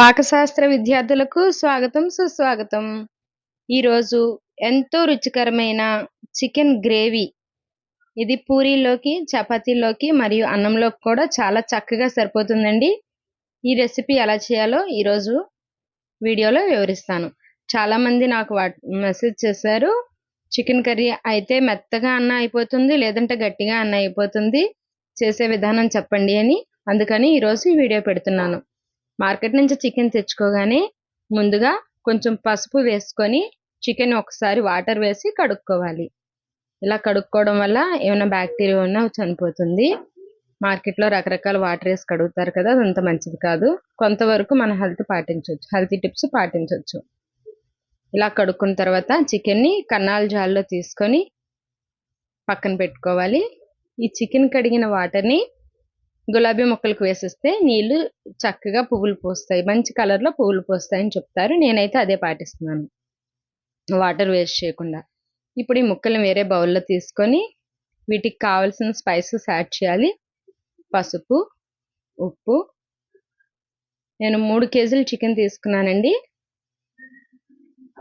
పాకశాస్త్ర విద్యార్థులకు స్వాగతం సుస్వాగతం. ఈరోజు ఎంతో రుచికరమైన చికెన్ గ్రేవీ. ఇది పూరీలోకి చపాతీలోకి మరియు అన్నంలోకి కూడా చాలా చక్కగా సరిపోతుందండి. ఈ రెసిపీ ఎలా చేయాలో ఈరోజు వీడియోలో వివరిస్తాను. చాలామంది నాకు మెసేజ్ చేశారు చికెన్ కర్రీ అయితే మెత్తగా అన్న అయిపోతుంది లేదంటే గట్టిగా అన్న అయిపోతుంది చేసే విధానం చెప్పండి అని. అందుకని ఈరోజు ఈ వీడియో పెడుతున్నాను. మార్కెట్ నుంచి చికెన్ తెచ్చుకోగానే ముందుగా కొంచెం పసుపు వేసుకొని చికెన్ ఒకసారి వాటర్ వేసి కడుక్కోవాలి. ఇలా కడుక్కోవడం వల్ల ఏమైనా బ్యాక్టీరియా ఉన్నా చనిపోతుంది. మార్కెట్లో రకరకాల వాటర్ వేసి కడుగుతారు కదా అదంత మంచిది కాదు. కొంతవరకు మన హెల్త్ పాటించవచ్చు హెల్తీ టిప్స్ పాటించవచ్చు ఇలా కడుక్కున్న తర్వాత చికెన్ని కన్నాల జాల్లో తీసుకొని పక్కన పెట్టుకోవాలి. ఈ చికెన్ కడిగిన వాటర్ని గులాబీ మొక్కలకు వేసిస్తే నీళ్ళు చక్కగా పువ్వులు పోస్తాయి. మంచి కలర్లో పువ్వులు పోస్తాయని చెప్తారు. నేనైతే అదే పాటిస్తున్నాను. వాటర్ వేస్ట్ చేయకుండా. ఇప్పుడు ఈ ముక్కలను వేరే బౌల్లో తీసుకొని వీటికి కావాల్సిన స్పైసెస్ యాడ్ చేయాలి. పసుపు ఉప్పు. నేను మూడు కేజీలు చికెన్ తీసుకున్నానండి.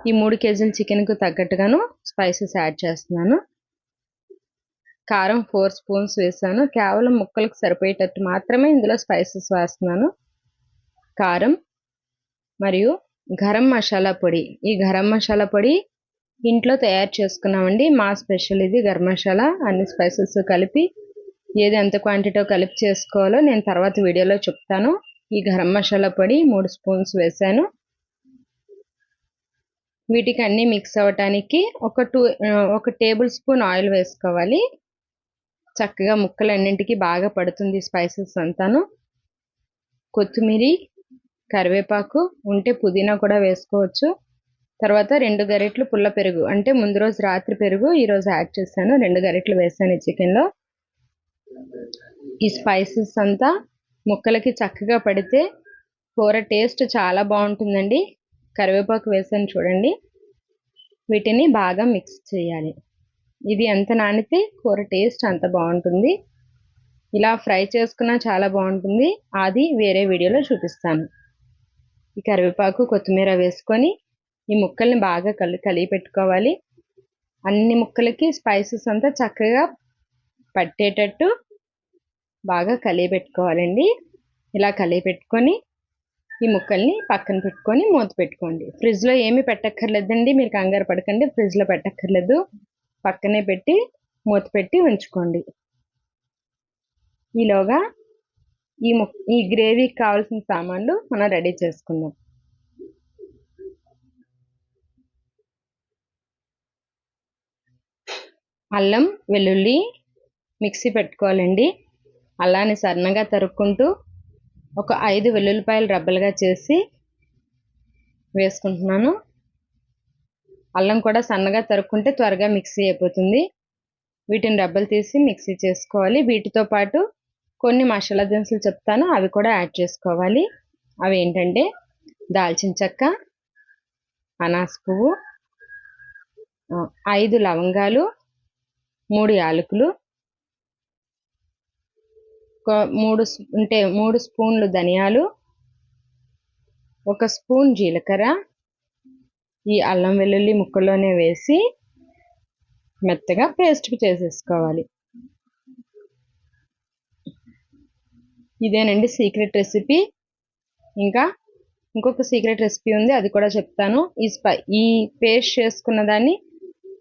ఈ మూడు కేజీల చికెన్కు తగ్గట్టుగాను స్పైసెస్ యాడ్ చేస్తున్నాను. కారం ఫోర్ స్పూన్స్ వేసాను. కేవలం ముక్కలకు సరిపోయేటట్టు మాత్రమే ఇందులో స్పైసెస్ వేస్తున్నాను. కారం మరియు గరం మసాలా పొడి. ఈ గరం మసాలా పొడి ఇంట్లో తయారు చేసుకున్నామండి. మా స్పెషల్ ఇది గరం మసాలా. అన్ని స్పైసెస్ కలిపి ఏది ఎంత క్వాంటిటీ కలిపి చేసుకోవాలో నేను తర్వాత వీడియోలో చెప్తాను. ఈ గరం మసాలా పొడి మూడు స్పూన్స్ వేసాను. వీటికి అన్నీ మిక్స్ అవ్వటానికి ఒక టూ ఒక టేబుల్ స్పూన్ ఆయిల్ వేసుకోవాలి. చక్కగా ముక్కలన్నింటికి బాగా పడుతుంది స్పైసెస్ అంతాను. కొత్తిమీరి కరివేపాకు ఉంటే పుదీనా కూడా వేసుకోవచ్చు. తర్వాత రెండు గరిటలు పుల్ల పెరుగు అంటే ముందు రోజు రాత్రి పెరుగు ఈరోజు యాడ్ చేశాను. రెండు గరిటెలు వేసాను ఈ చికెన్లో. ఈ స్పైసెస్ అంతా ముక్కలకి చక్కగా పడితే కూర టేస్ట్ చాలా బాగుంటుందండి. కరివేపాకు వేసాను చూడండి. వీటిని బాగా మిక్స్ చేయాలి. ఇది ఎంత నానితే కూర టేస్ట్ అంత బాగుంటుంది. ఇలా ఫ్రై చేసుకున్నా చాలా బాగుంటుంది. అది వేరే వీడియోలో చూపిస్తాను. ఈ కరివేపాకు కొత్తిమీర వేసుకొని ఈ ముక్కల్ని బాగా కలి కలిగి పెట్టుకోవాలి. అన్ని ముక్కలకి స్పైసెస్ అంతా చక్కగా పట్టేటట్టు బాగా కలిగి పెట్టుకోవాలండి. ఇలా కలిగి పెట్టుకొని ఈ ముక్కల్ని పక్కన పెట్టుకొని మూత పెట్టుకోండి. ఫ్రిడ్జ్లో ఏమీ పెట్టక్కర్లేదండి. మీరు కంగారు పడకండి. ఫ్రిడ్జ్లో పెట్టక్కర్లేదు. పక్కనే పెట్టి మూత పెట్టి ఉంచుకోండి. ఈలోగా ఈ ము ఈ గ్రేవీకి కావాల్సిన సామాన్లు మనం రెడీ చేసుకుందాం. అల్లం వెల్లుల్లి మిక్సీ పెట్టుకోవాలండి. అల్లాన్ని సన్నగా తరుక్కుంటూ ఒక ఐదు వెల్లుల్లిపాయలు రబ్బలుగా చేసి వేసుకుంటున్నాను. అల్లం కూడా సన్నగా తరుక్కుంటే త్వరగా మిక్సీ అయిపోతుంది. వీటిని డబ్బలు తీసి మిక్సీ చేసుకోవాలి. వీటితో పాటు కొన్ని మసాలా దినుసులు చెప్తాను. అవి కూడా యాడ్ చేసుకోవాలి. అవి ఏంటంటే దాల్చిన చెక్క అనాస పువ్వు ఐదు లవంగాలు మూడు యాలకులు మూడు అంటే మూడు స్పూన్లు ధనియాలు ఒక స్పూన్ జీలకర్ర ఈ అల్లం వెల్లుల్లి ముక్కలోనే వేసి మెత్తగా పేస్ట్ చేసేసుకోవాలి. ఇదేనండి సీక్రెట్ రెసిపీ. ఇంకా ఇంకొక సీక్రెట్ రెసిపీ ఉంది అది కూడా చెప్తాను. ఈ స్పై ఈ పేస్ట్ చేసుకున్న దాన్ని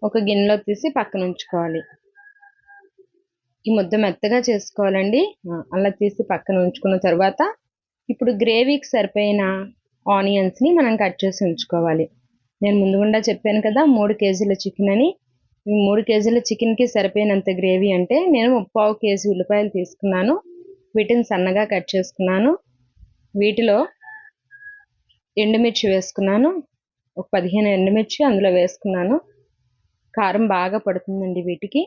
ఒక గిన్నెలో తీసి పక్కన ఉంచుకోవాలి. ఈ ముద్ద మెత్తగా చేసుకోవాలండి. అలా తీసి పక్కన ఉంచుకున్న తర్వాత ఇప్పుడు గ్రేవీకి సరిపోయిన ఆనియన్స్ని మనం కట్ చేసి ఉంచుకోవాలి. నేను ముందుగుండా చెప్పాను కదా మూడు కేజీల చికెన్ అని. ఈ మూడు కేజీల చికెన్కి సరిపోయినంత గ్రేవీ అంటే నేను ముప్పావు కేజీ ఉల్లిపాయలు తీసుకున్నాను. వీటిని సన్నగా కట్ చేసుకున్నాను. వీటిలో ఎండుమిర్చి వేసుకున్నాను. ఒక పదిహేను ఎండుమిర్చి అందులో వేసుకున్నాను. కారం బాగా పడుతుందండి వీటికి.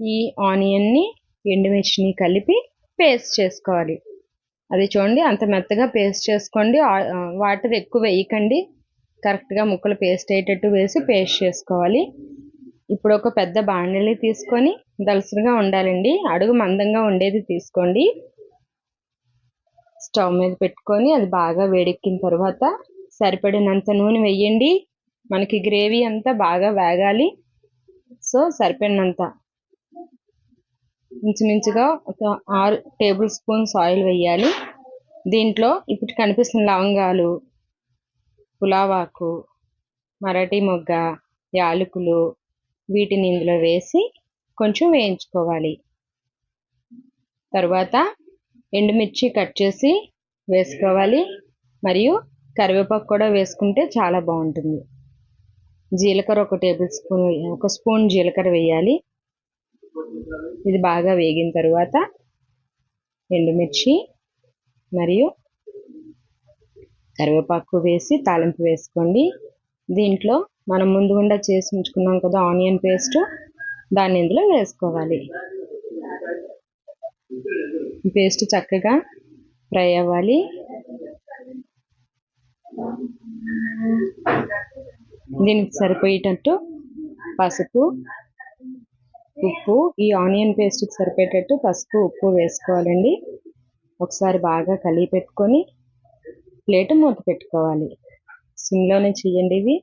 ఈ ఆనియన్ని ఎండుమిర్చిని కలిపి పేస్ట్ చేసుకోవాలి. అది చూడండి అంత మెత్తగా పేస్ట్ చేసుకోండి. వాటర్ ఎక్కువ వేయకండి. కరెక్ట్గా ముక్కలు పేస్ట్ అయ్యేటట్టు వేసి పేస్ట్ చేసుకోవాలి. ఇప్పుడు ఒక పెద్ద బాండలి తీసుకొని దలసరిగా ఉండాలండి. అడుగు మందంగా ఉండేది తీసుకోండి. స్టవ్ మీద పెట్టుకొని అది బాగా వేడెక్కిన తర్వాత సరిపడినంత నూనె వేయండి. మనకి గ్రేవీ అంతా బాగా వేగాలి. సో సరిపడినంత. ఇంచుమించుగా ఒక ఆరు టేబుల్ స్పూన్స్ ఆయిల్ వేయాలి. దీంట్లో ఇప్పుడు కనిపిస్తున్న లవంగాలు పులావాకు మరాఠీ మొగ్గ యాలకులు వీటిని ఇందులో వేసి కొంచెం వేయించుకోవాలి. తర్వాత ఎండుమిర్చి కట్ చేసి వేసుకోవాలి. మరియు కరివేపాకు కూడా వేసుకుంటే చాలా బాగుంటుంది. జీలకర్ర ఒక టేబుల్ స్పూన్ ఒక స్పూన్ జీలకర్ర వేయాలి. ఇది బాగా వేగిన తర్వాత ఎండుమిర్చి మరియు కరివేపాకు వేసి తాలింపు వేసుకోండి. దీంట్లో మనం ముందుగుండా చేసి ఉంచుకున్నాం కదా ఆనియన్ పేస్ట్ దాన్ని ఇందులో వేసుకోవాలి. పేస్ట్ చక్కగా ఫ్రై అవ్వాలి. దీనికి సరిపోయేటట్టు పసుపు ఉప్పు ఈ ఆనియన్ పేస్ట్కి సరిపోయేటట్టు పసుపు ఉప్పు వేసుకోవాలండి. ఒకసారి బాగా కలిపి పెట్టుకొని ప్లేట్ మూత పెట్టుకోవాలి. సిమ్లోనే చేయండి ఇవి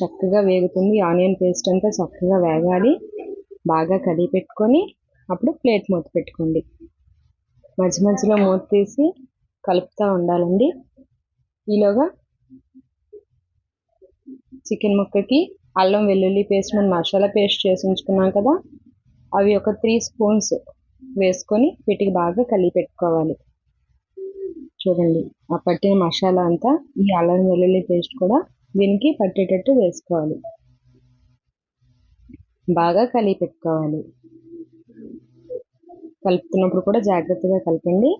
చక్కగా వేగుతుంది. ఆనియన్ పేస్ట్ అంతా చక్కగా వేగాలి. బాగా కడిగి పెట్టుకొని అప్పుడు ప్లేట్ మూత పెట్టుకోండి. మధ్య మధ్యలో మూత తీసి కలుపుతూ ఉండాలండి. ఈలోగా చికెన్ ముక్కకి అల్లం వెల్లుల్లి పేస్ట్ మనం మసాలా పేస్ట్ చేసి ఉంచుకున్నాం కదా అవి ఒక త్రీ స్పూన్స్ వేసుకొని వీటికి బాగా కలిపి పెట్టుకోవాలి. చూడండి. ఆ పట్టిన మసాలా అంతా ఈ అల్లం వెల్లుల్లి పేస్ట్ కూడా దీనికి పట్టేటట్టు వేసుకోవాలి. బాగా కలిపి పెట్టుకోవాలి. కలుపుతున్నప్పుడు కూడా జాగ్రత్తగా కలపండి.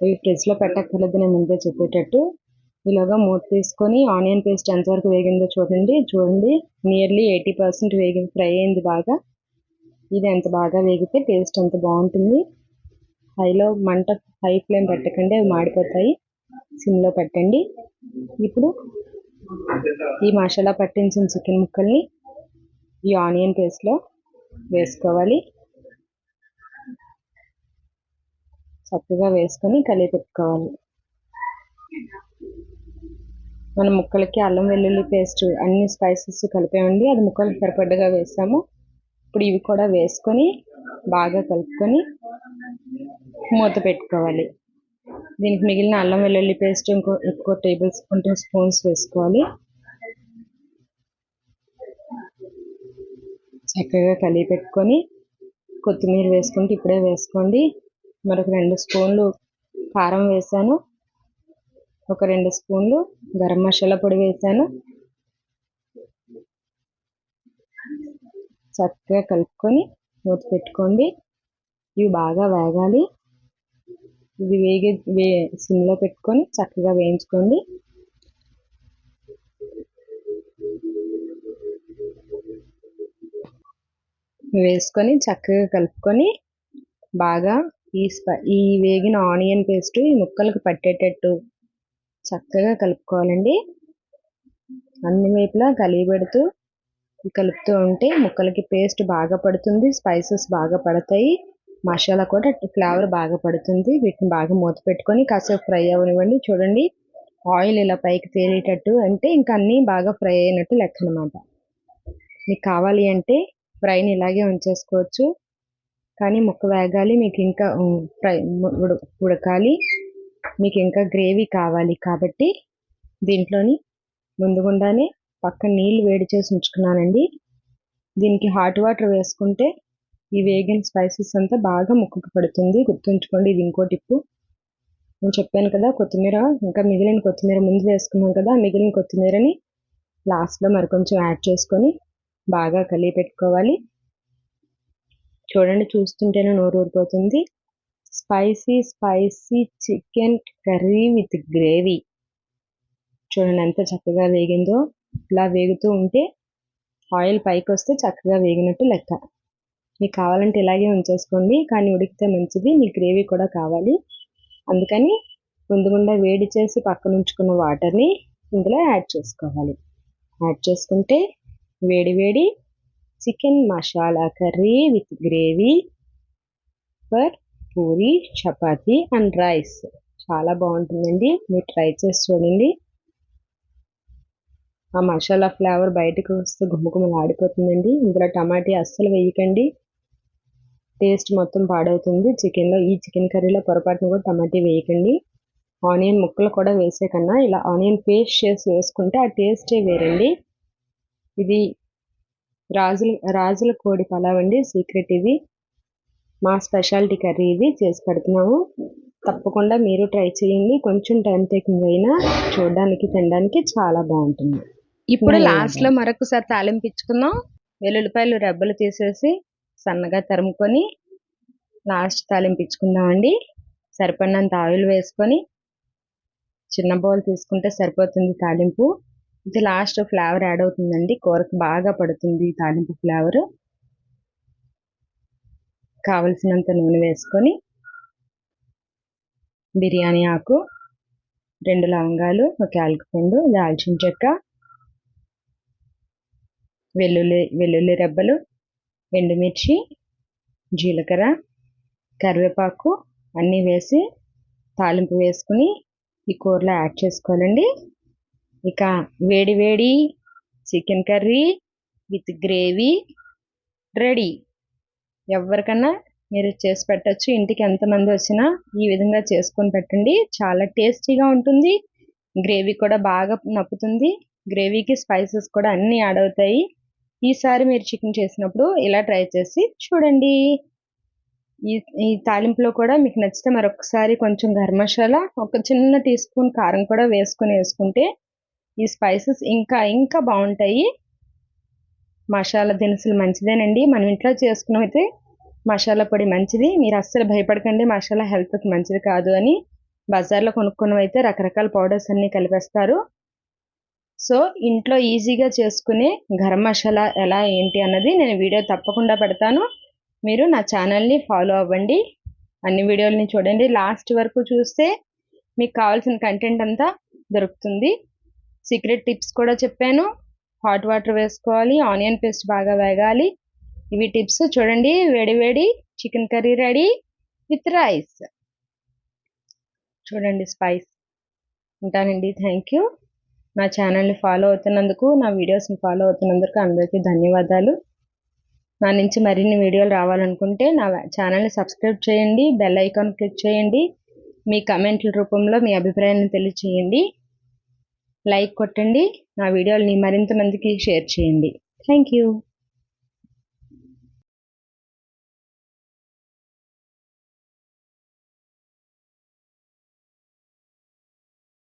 ఇవి ఫ్రిడ్జ్లో పెట్టక్కర్లేదు నేను ముందే చెప్పేటట్టు. ఇలాగా మూత తీసుకొని ఆనియన్ పేస్ట్ ఎంతవరకు వేగిందో చూడండి. చూడండి నియర్లీ ఎయిటీ పర్సెంట్ వేగి ఫ్రై అయింది బాగా. ఇది ఎంత బాగా వేగితే టేస్ట్ అంత బాగుంటుంది. హైలో మంట హై ఫ్లేమ్ పెట్టకండి అవి మాడిపోతాయి. సిమ్లో పెట్టండి. ఇప్పుడు ఈ మసాలా పట్టించిన చికెన్ ముక్కల్ని ఈ ఆనియన్ పేస్ట్లో వేసుకోవాలి. చక్కగా వేసుకొని కలిపి పెట్టుకోవాలి. మన ముక్కలకి అల్లం వెల్లుల్లి పేస్ట్ అన్ని స్పైసెస్ కలిపామండి. అది ముక్కలకు సరిపడ్డగా వేసాము ఇప్పుడు ఇవి కూడా వేసుకొని బాగా కలుపుకొని మూత పెట్టుకోవాలి. దీనికి మిగిలిన అల్లం వెల్లుల్లి పేస్ట్ ఇంకో ఎక్కువ టేబుల్ స్పూన్ టూ స్పూన్స్ వేసుకోవాలి. చక్కగా కలిపి పెట్టుకొని కొత్తిమీర వేసుకుంటే ఇప్పుడే వేసుకోండి. మరొక రెండు స్పూన్లు కారం వేసాను. ఒక రెండు స్పూన్లు గరం మసాలా పొడి వేసాను. చక్కగా కలుపుకొని మూత పెట్టుకోండి. ఇవి బాగా వేగాలి. ఇది వేగి వే సిమ్లో పెట్టుకొని చక్కగా వేయించుకోండి. వేసుకొని చక్కగా కలుపుకొని బాగా ఈ ఈ వేగిన ఆనియన్ పేస్ట్ ఈ ముక్కలకు పట్టేటట్టు చక్కగా కలుపుకోవాలండి. అన్ని వైపులా కలిపెడుతూ కలుపుతూ ఉంటే ముక్కలకి పేస్ట్ బాగా పడుతుంది స్పైసెస్ బాగా పడతాయి. మసాలా కూడా ఫ్లేవర్ బాగా పడుతుంది. వీటిని బాగా మూత పెట్టుకొని కాసేపు ఫ్రై అవ్వనివ్వండి చూడండి ఆయిల్ ఇలా పైకి తేలేటట్టు అంటే ఇంకా అన్నీ బాగా ఫ్రై అయినట్టు లెక్క అనమాట మీకు కావాలి అంటే ఫ్రైని ఇలాగే ఉంచేసుకోవచ్చు. కానీ ముక్క వేగాలి మీకు ఇంకా ఫ్రై ఉడకాలి. మీకు ఇంకా గ్రేవీ కావాలి కాబట్టి దీంట్లోని ముందుగుండానే పక్కన నీళ్ళు వేడి చేసి ఉంచుకున్నానండి. దీనికి హాట్ వాటర్ వేసుకుంటే ఈ వేగిన స్పైసెస్ అంతా బాగా ముక్కకు పడుతుంది. గుర్తుంచుకోండి ఇది ఇంకో టిప్పు. నేను చెప్పాను కదా కొత్తిమీర ఇంకా మిగిలిన కొత్తిమీర ముందు వేసుకున్నాం కదా మిగిలిన కొత్తిమీరని లాస్ట్లో మరి కొంచెం యాడ్ చేసుకొని బాగా కలిపి పెట్టుకోవాలి. చూడండి చూస్తుంటేనే నోరు ఊరిపోతుంది. Spicy spicy chicken curry with gravy. చూడండి ఎంత చక్కగా వేగిందో. ఇలా వేగుతూ ఉంటే ఆయిల్ పైకి వస్తే చక్కగా వేగినట్టు లెక్క. మీకు కావాలంటే ఇలాగే ఉంచేసుకోండి కానీ ఉడికితే మంచిది. మీ గ్రేవీ కూడా కావాలి. అందుకని ముందుగుండా వేడి చేసి పక్కన ఉంచుకున్న వాటర్ని ఇందులో యాడ్ చేసుకోవాలి. యాడ్ చేసుకుంటే వేడి వేడి chicken masala curry with gravy for puri chapati and rice చాలా బాగుంటుందండి. మీరు ట్రై చేసి చూడండి. ఆ మసాలా ఫ్లేవర్ బయటకు వస్తే గుమ్మగుమ్మలు ఆడిపోతుందండి ఇందులో టమాటీ అస్సలు వేయకండి. టేస్ట్ మొత్తం పాడవుతుంది. చికెన్లో ఈ చికెన్ కర్రీలో పొరపాటున కూడా టమాటీ వేయకండి. ఆనియన్ ముక్కలు కూడా వేసే కన్నా ఇలా ఆనియన్ పేస్ట్ చేసి వేసుకుంటే ఆ టేస్టే వేరండి. ఇది రాజుల రాజుల కోడి పలావ్ అండి. సీక్రెట్ ఇది. మా స్పెషాలిటీ కర్రీ ఇది. చేసి పెడుతున్నాము. తప్పకుండా మీరు ట్రై చేయండి. కొంచెం టైం టేకింగ్ అయినా చూడడానికి తినడానికి చాలా బాగుంటుంది. ఇప్పుడు లాస్ట్లో మరొకసారి తాలింపించుకుందాం వెల్లుల్లిపాయలు రెబ్బలు తీసేసి సన్నగా తరుముకొని లాస్ట్ తాలింపించుకుందామండి. సరిపడినంత ఆయిల్ వేసుకొని చిన్న బౌల్ తీసుకుంటే సరిపోతుంది తాలింపు. ఇది లాస్ట్ ఫ్లేవర్ యాడ్ అవుతుందండి. కూరకు బాగా పడుతుంది తాలింపు ఫ్లేవర్. కావలసినంత నూనె వేసుకొని బిర్యానీ ఆకు రెండు లవంగాలు ఒక యాలకపండు దాల్చిన చెక్క వెల్లుల్లి వెల్లుల్లి రెబ్బలు ఎండుమిర్చి జీలకర్ర కరివేపాకు అన్నీ వేసి తాలింపు వేసుకుని ఈ కూరలో యాడ్ చేసుకోవాలండి. ఇక వేడి వేడి chicken curry with gravy ready. ఎవరికన్నా మీరు చేసి పెట్టచ్చు. ఇంటికి ఎంతమంది వచ్చినా ఈ విధంగా చేసుకొని పెట్టండి. చాలా టేస్టీగా ఉంటుంది. గ్రేవీ కూడా బాగా నప్పుతుంది. గ్రేవీకి స్పైసెస్ కూడా అన్నీ యాడ్ అవుతాయి. ఈసారి మీరు చికెన్ చేసినప్పుడు ఇలా ట్రై చేసి చూడండి. ఈ ఈ తాలింపులో కూడా మీకు నచ్చితే మరొకసారి కొంచెం గరం మసాలా ఒక చిన్న టీ స్పూన్ కారం కూడా వేసుకొని వేసుకుంటే ఈ స్పైసెస్ ఇంకా ఇంకా బాగుంటాయి. మసాలా దినుసులు మంచిదేనండి. మనం ఇంట్లో చేసుకున్నైతే మసాలా పొడి మంచిది. మీరు అస్సలు భయపడకండి. మసాలా హెల్త్కి మంచిది కాదు అని బజార్లో కొనుక్కున్నవైతే రకరకాల పౌడర్స్ అన్నీ కలిపేస్తారు. సో ఇంట్లో ఈజీగా చేసుకునే గరం మసాలా ఎలా ఏంటి అన్నది నేను వీడియో తప్పకుండా పెడతాను. మీరు నా ఛానల్ని ఫాలో అవ్వండి. అన్ని వీడియోలని చూడండి. లాస్ట్ వరకు చూస్తే మీకు కావాల్సిన కంటెంట్ అంతా దొరుకుతుంది. సీక్రెట్ టిప్స్ కూడా చెప్పాను. హాట్ వాటర్ వేసుకోవాలి ఆనియన్ పేస్ట్ బాగా వేగాలి. ఇవి టిప్స్ చూడండి. వేడి వేడి chicken curry ready with rice. చూడండి స్పైస్. ఉంటానండి. థ్యాంక్ యూ నా ఛానల్ని ఫాలో అవుతున్నందుకు నా వీడియోస్ని ఫాలో అవుతున్నందుకు అందరికీ ధన్యవాదాలు. నా నుంచి మరిన్ని వీడియోలు రావాలనుకుంటే నా ఛానల్ని సబ్స్క్రైబ్ చేయండి బెల్ ఐకాన్ క్లిక్ చేయండి మీ కమెంట్ల రూపంలో మీ అభిప్రాయాన్ని తెలియచేయండి. లైక్ కొట్టండి నా వీడియోని మరింత మందికి షేర్ చేయండి. Thank you.